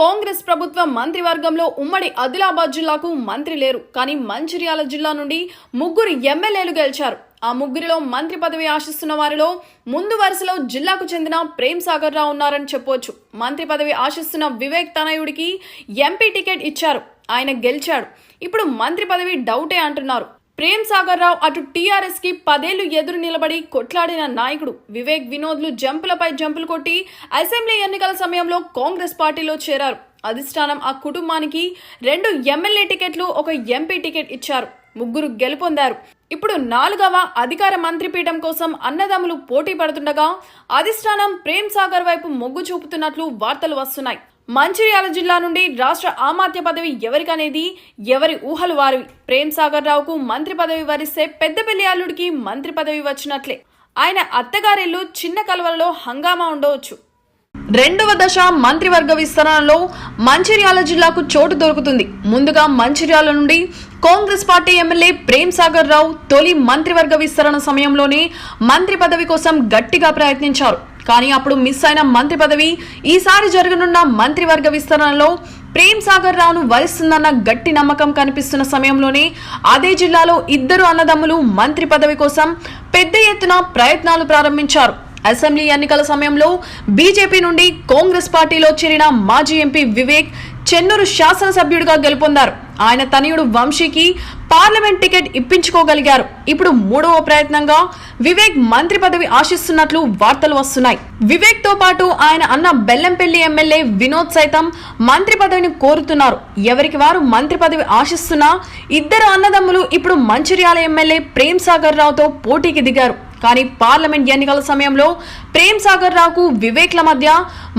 కాంగ్రెస్ ప్రభుత్వ మంత్రివర్గంలో ఉమ్మడి ఆదిలాబాద్ జిల్లాకు మంత్రి లేరు. కానీ మంచిర్యాల జిల్లా నుండి ముగ్గురు ఎమ్మెల్యేలు గెలిచారు. ఆ ముగ్గురిలో మంత్రి పదవి ఆశిస్తున్న వారిలో ముందు వరుసలో జిల్లాకు చెందిన ప్రేమ్ సాగర్ రావు ఉన్నారని చెప్పొచ్చు. మంత్రి పదవి ఆశిస్తున్న వివేక్ తనయుడికి ఎంపీ టికెట్ ఇచ్చారు. ఆయన గెలిచాడు. ఇప్పుడు మంత్రి పదవి డౌటే అంటున్నారు. ప్రేమ్ సాగర్ రావు అటు టీఆర్ఎస్కి పదేళ్ళు ఎదురు నిలబడి కొట్లాడిన నాయకుడు వివేక్ వినోద్లు జంపులపై జంపులు కొట్టి అసెంబ్లీ ఎన్నికల సమయంలో కాంగ్రెస్ పార్టీలో చేరారు. అధిష్టానం ఆ కుటుంబానికి రెండు ఎమ్మెల్యే టికెట్లు ఒక ఎంపీ టికెట్ ఇచ్చారు. ముగ్గురు గెలుపొందారు. ఇప్పుడు నాలుగవ అధికార మంత్రిపీఠం కోసం అన్నదమ్ములు పోటీ పడుతుండగా అధిష్టానం ప్రేమ్ సాగర్ వైపు మొగ్గు చూపుతున్నట్లు వార్తలు వస్తున్నాయి. మంచిర్యాల జిల్లా నుండి రాష్ట్ర ఆమాత్య పదవి ఎవరికనేది? ఎవరి ఊహలు వారి? ప్రేమ్ సాగర్ రావుకు మంత్రి పదవి వరిస్తే పెద్దపల్లి అల్లుడికి మంత్రి పదవి వచ్చినట్లే. ఆయన అత్తగారిల్లు చిన్న కలవలలో హంగామా ఉండవచ్చు. రెండవ దశ మంత్రివర్గ విస్తరణలో మంచిర్యాల జిల్లాకు చోటు దొరుకుతుంది. ముందుగా మంచిర్యాల నుండి కాంగ్రెస్ పార్టీ ఎమ్మెల్యే ప్రేమ్ సాగర్ రావు తొలి మంత్రివర్గ విస్తరణ సమయంలోనే మంత్రి పదవి కోసం గట్టిగా ప్రయత్నించారు. కానీ అప్పుడు మిస్ అయిన మంత్రి పదవి ఈసారి జరగనున్న మంత్రివర్గ విస్తరణలో ప్రేమ్ సాగర్ రావును వరిస్తుందన్న గట్టి నమ్మకం కనిపిస్తున్న సమయంలోనే అదే జిల్లాలో ఇద్దరు అన్నదమ్ములు మంత్రి పదవి కోసం పెద్ద ఎత్తున ప్రయత్నాలు ప్రారంభించారు. అసెంబ్లీ ఎన్నికల సమయంలో బీజేపీ నుండి కాంగ్రెస్ పార్టీలో చేరిన మాజీ ఎంపీ వివేక్ చెన్నూరు శాసనసభ్యుడిగా గెలుపొందారు. ఆయన తనయుడు వంశీకి పార్లమెంట్ టికెట్ ఇప్పించుకోగలిగారు. ఇప్పుడు మూడవ ప్రయత్నంగా వివేక్ మంత్రి పదవి ఆశిస్తున్నట్లు వార్తలు వస్తున్నాయి. వివేక్తో పాటు ఆయన అన్న బెల్లంపల్లి ఎమ్మెల్యే వినోద్ సైతం మంత్రి పదవిని కోరుతున్నారు. ఎవరికి వారు మంత్రి పదవి ఆశిస్తున్నా ఇద్దరు అన్నదమ్ములు ఇప్పుడు మంచిర్యాల ఎమ్మెల్యే ప్రేమ్ సాగర్ రావుతో పోటీకి దిగారు. కానీ పార్లమెంట్ ఎన్నికల సమయంలో ప్రేమ్ సాగర్ రావుకు వివేక్ల మధ్య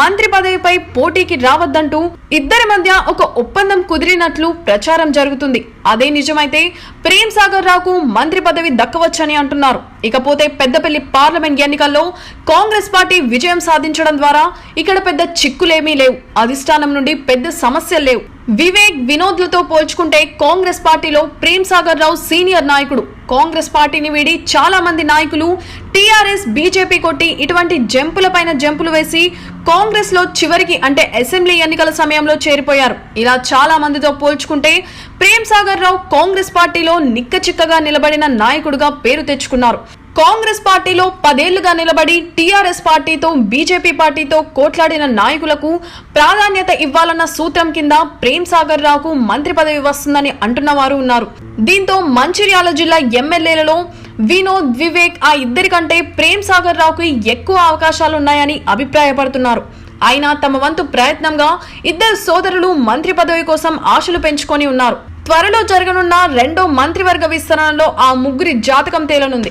మంత్రి పదవిపై పోటీకి రావద్దంటూ ఇద్దరి మధ్య ఒక ఒప్పందం కుదిరినట్లు ప్రచారం జరుగుతుంది. అదే నిజమైతే ప్రేమ్ సాగర్ రావుకు మంత్రి పదవి దక్కవచ్చని అంటున్నారు. ఇకపోతే పెద్దపల్లి పార్లమెంట్ ఎన్నికల్లో కాంగ్రెస్ పార్టీ విజయం సాధించడం ద్వారా ఇక్కడ పెద్ద చిక్కులేమీ లేవు. అధిష్టానం నుండి పెద్ద సమస్యలు లేవు. వివేక్ వినోద్లతో పోల్చుకుంటే కాంగ్రెస్ పార్టీలో ప్రేమ్ సాగర్ రావు సీనియర్ నాయకుడు. కాంగ్రెస్ పార్టీని వీడి చాలా మంది నాయకులు టీఆర్ఎస్ బీజేపీ కొట్టి ఇటువంటి జంపుల పైన జంపులు వేసి కాంగ్రెస్లో చివరికి అంటే అసెంబ్లీ ఎన్నికల సమయంలో చేరిపోయారు. ఇలా చాలా మందితో పోల్చుకుంటే ప్రేమ్ సాగర్ రావు కాంగ్రెస్ పార్టీలో నిక్కచిక్కగా నిలబడిన నాయకుడుగా పేరు తెచ్చుకున్నారు. కాంగ్రెస్ పార్టీలో పదేళ్ళుగా నిలబడి టీఆర్ఎస్ పార్టీతో బీజేపీ పార్టీతో కోట్లాడిన నాయకులకు ప్రాధాన్యత ఇవ్వాలన్న సూత్రం కింద ప్రేమ్ సాగర్ రావుకు మంత్రి పదవి వస్తుందని అంటున్న వారు ఉన్నారు. దీంతో మంచిర్యాల జిల్లా ఎమ్మెల్యేలలో వినోద్ వివేక్ ఆ ఇద్దరికంటే ప్రేమ్ సాగర్ రావుకు ఎక్కువ అవకాశాలున్నాయని అభిప్రాయపడుతున్నారు. అయినా తమ వంతు ప్రయత్నంగా ఇద్దరు సోదరులు మంత్రి పదవి కోసం ఆశలు పెంచుకొని ఉన్నారు. త్వరలో జరగనున్న రెండో మంత్రివర్గ విస్తరణలో ఆ ముగ్గురి జాతకం తేలనుంది.